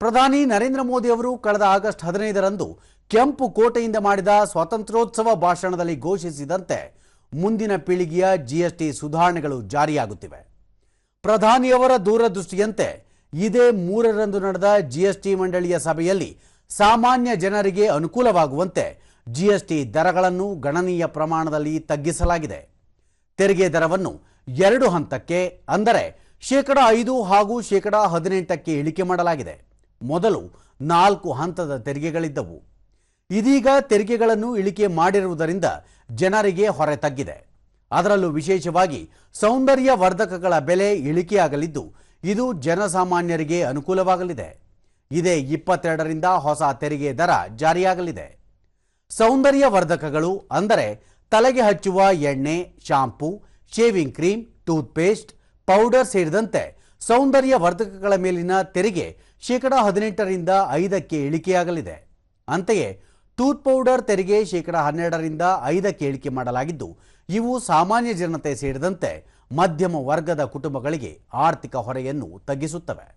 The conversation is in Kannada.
ಪ್ರಧಾನಿ ನರೇಂದ್ರ ಮೋದಿ ಅವರು ಕಳೆದ ಆಗಸ್ಟ್ ಹದಿನೈದರಂದು ಕೆಂಪು ಕೋಟೆಯಿಂದ ಮಾಡಿದ ಸ್ವಾತಂತ್ರ್ಯೋತ್ಸವ ಭಾಷಣದಲ್ಲಿ ಘೋಷಿಸಿದಂತೆ ಮುಂದಿನ ಪೀಳಿಗೆಯ ಜಿಎಸ್ಟಿ ಸುಧಾರಣೆಗಳು ಜಾರಿಯಾಗುತ್ತಿವೆ. ಪ್ರಧಾನಿಯವರ ದೂರದೃಷ್ಟಿಯಂತೆ ಇದೇ ಮೂರರಂದು ನಡೆದ ಜಿಎಸ್ಟಿ ಮಂಡಳಿಯ ಸಭೆಯಲ್ಲಿ ಸಾಮಾನ್ಯ ಜನರಿಗೆ ಅನುಕೂಲವಾಗುವಂತೆ ಜಿಎಸ್ಟಿ ದರಗಳನ್ನು ಗಣನೀಯ ಪ್ರಮಾಣದಲ್ಲಿ ತಗ್ಗಿಸಲಾಗಿದೆ. ತೆರಿಗೆ ದರವನ್ನು ಎರಡು ಹಂತಕ್ಕೆ ಅಂದರೆ ಶೇಕಡ ಐದು ಹಾಗೂ ಶೇಕಡ ಹದಿನೆಂಟಕ್ಕೆ ಇಳಿಕೆ ಮಾಡಲಾಗಿದೆ. ಮೊದಲು ನಾಲ್ಕು ಹಂತದ ತೆರಿಗೆಗಳಿದ್ದವು. ಇದೀಗ ತೆರಿಗೆಗಳನ್ನು ಇಳಿಕೆ ಮಾಡಿರುವುದರಿಂದ ಜನರಿಗೆ ಹೊರೆ ತಗ್ಗಿದೆ. ಅದರಲ್ಲೂ ವಿಶೇಷವಾಗಿ ಸೌಂದರ್ಯ ವರ್ಧಕಗಳ ಬೆಲೆ ಇಳಿಕೆಯಾಗಲಿದ್ದು, ಇದು ಜನಸಾಮಾನ್ಯರಿಗೆ ಅನುಕೂಲವಾಗಲಿದೆ. ಇದೇ ಇಪ್ಪತ್ತೆರಡರಿಂದ ಹೊಸ ತೆರಿಗೆ ದರ ಜಾರಿಯಾಗಲಿದೆ. ಸೌಂದರ್ಯ ವರ್ಧಕಗಳು ಅಂದರೆ ತಲೆಗೆ ಹಚ್ಚುವ ಎಣ್ಣೆ, shampoo, shaving cream, toothpaste, powder ಸೇರಿದಂತೆ ಸೌಂದರ್ಯ ವರ್ಧಕಗಳ ಮೇಲಿನ ತೆರಿಗೆ ಶೇಕಡ ಹದಿನೆಂಟರಿಂದ ಐದಕ್ಕೆ ಇಳಿಕೆಯಾಗಲಿದೆ. ಅಂತೆಯೇ, ಟೂತ್ ಪೌಡರ್ ತೆರಿಗೆ ಶೇಕಡ ಹನ್ನೆರಡರಿಂದ ಐದಕ್ಕೆ ಇಳಿಕೆ ಮಾಡಲಾಗಿದ್ದು, ಇವು ಸಾಮಾನ್ಯ ಜನತೆ ಸೇರಿದಂತೆ ಮಧ್ಯಮ ವರ್ಗದ ಕುಟುಂಬಗಳಿಗೆ ಆರ್ಥಿಕ ಹೊರೆಯನ್ನು ತಗ್ಗಿಸುತ್ತವೆ.